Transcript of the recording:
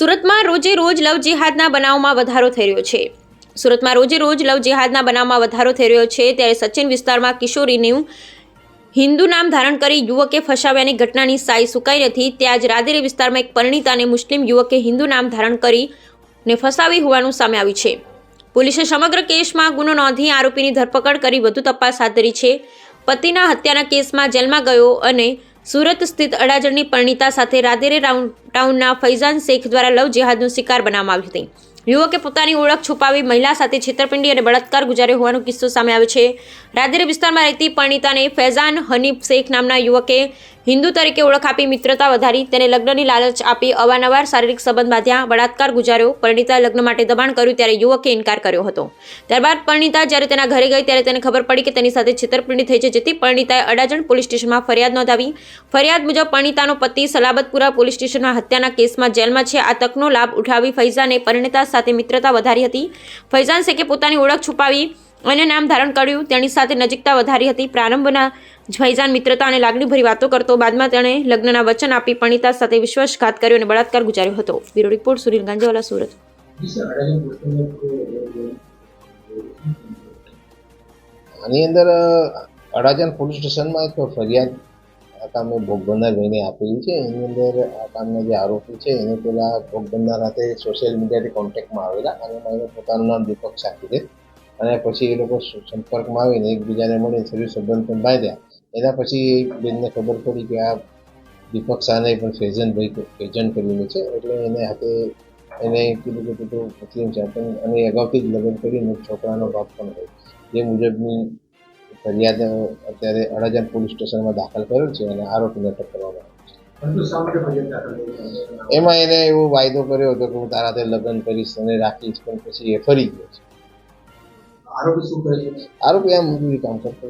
સુરતમાં રોજે રોજ લવ જેહાદના બનાવમાં વધારો થઈ રહ્યો છે. સુરતમાં રોજે રોજ લવ જેહાદના બનાવમાં વધારો થઈ રહ્યો છે ત્યારે સચિન વિસ્તારમાં કિશોરીનું હિન્દુ નામ ધારણ કરી યુવકે ફસાવ્યાની ઘટનાની સાઈ સુકાઈ નથી. ત્યાં જ રાદેરી વિસ્તારમાં એક પરિણીતાને મુસ્લિમ યુવકે હિન્દુ નામ ધારણ કરી ને ફસાવી હોવાનું સામે આવ્યું છે. પોલીસે સમગ્ર કેસમાં ગુનો નોંધી આરોપીની ધરપકડ કરી વધુ તપાસ હાથ ધરી છે. પતિના હત્યાના કેસમાં જેલમાં ગયો અને સુરત સ્થિત અડાજણની પરણિતા સાથે રાધેરે ટાઉનના ફૈઝાન શેખ દ્વારા લવ જેહાદનો શિકાર બનાવવામાં આવી હતી. યુવકે પોતાની ઓળખ છુપાવી મહિલા સાથે છેતરપિંડી અને બળાત્કાર ગુજાર્યો હોવાનો કિસ્સો સામે આવ્યો છે. રાધેરે વિસ્તારમાં રહેતી પરણિતાને ફૈઝાન હનીફ શેખ નામના યુવકે હિન્દુ તરીકે ઓળખ આપી મિત્રતા વધારી, તેને લગ્નની લાલચ આપી અવારનવાર શારીરિક સંબંધ બાંધ્યા, બળાત્કાર ગુજાર્યો. પરિણીતા લગ્ન માટે દબાણ કર્યું ત્યારે યુવકે ઇનકાર કર્યો હતો. ત્યારબાદ પરિણીતા જ્યારે તેના ઘરે ગઈ ત્યારે તેને ખબર પડી કે તેની સાથે છેતરપિંડી થઈ છે, જેથી પરિણીતાએ અડાજણ પોલીસ સ્ટેશનમાં ફરિયાદ નોંધાવી. ફરિયાદ મુજબ પરિણીતાનો પતિ સલાબતપુરા પોલીસ સ્ટેશનમાં હત્યાના કેસમાં જેલમાં છે. આ તકનો લાભ ઉઠાવી ફૈઝાને પરિણીતા સાથે મિત્રતા વધારી હતી. ફૈઝાન શેખે પોતાની ઓળખ છુપાવી અને નામ ધારણ કર્યું. તેની સાથે નજીકતા વધારી હતી. પ્રારંભના ફૈઝાન મિત્રતા અને લાગણીભરી વાતો કરતો બાદમાં તેણે લગ્નના વચન આપી પણિતા સાથે વિશ્વાસઘાત કર્યો અને બળાત્કાર ગુજાર્યો હતો. Bureau report, Sunil Ganjawala, Surat. આની અંદર અડાજણ પોલીસ સ્ટેશનમાં એક ફરિયાદ આ કામે ભોગ બનનાર ભાઈને આપેલી છે. એની અંદર આ કામના જે આરોપી છે, એને પેલા ભોગ બનનાર સાથે સોશિયલ મીડિયાથી કોન્ટેક્ટમાં આવેલા અને એને પોતાનું નામ દીપક સાકી દે. અને પછી એ લોકો સંપર્કમાં આવીને એકબીજાને મળીને શરીર સંબંધ પણ બાંધ્યા. એના પછી બેનને ખબર પડી કે આ દીપક શાહને પણ ફેઝનભાઈ એજન્ટ કરીને છે એટલે એને હાથે એને કીધું કે તું મુસ્લિમ છે પણ અને અગાઉથી જ લગ્ન કરીને છોકરાનો બાપ પણ હોય. જે મુજબની ફરિયાદ અત્યારે અડાજણ પોલીસ સ્ટેશનમાં દાખલ કરેલ છે અને આરોપીને અટક કરવામાં આવ્યો એમાં એને એવો વાયદો કર્યો હતો કે હું તારા તે લગ્ન કરીશ અને રાખીશ પણ પછી એ ફરી ગયો છે. આરોપી શું કરે છે? આરોપી આ મજૂરી કામ કરતો.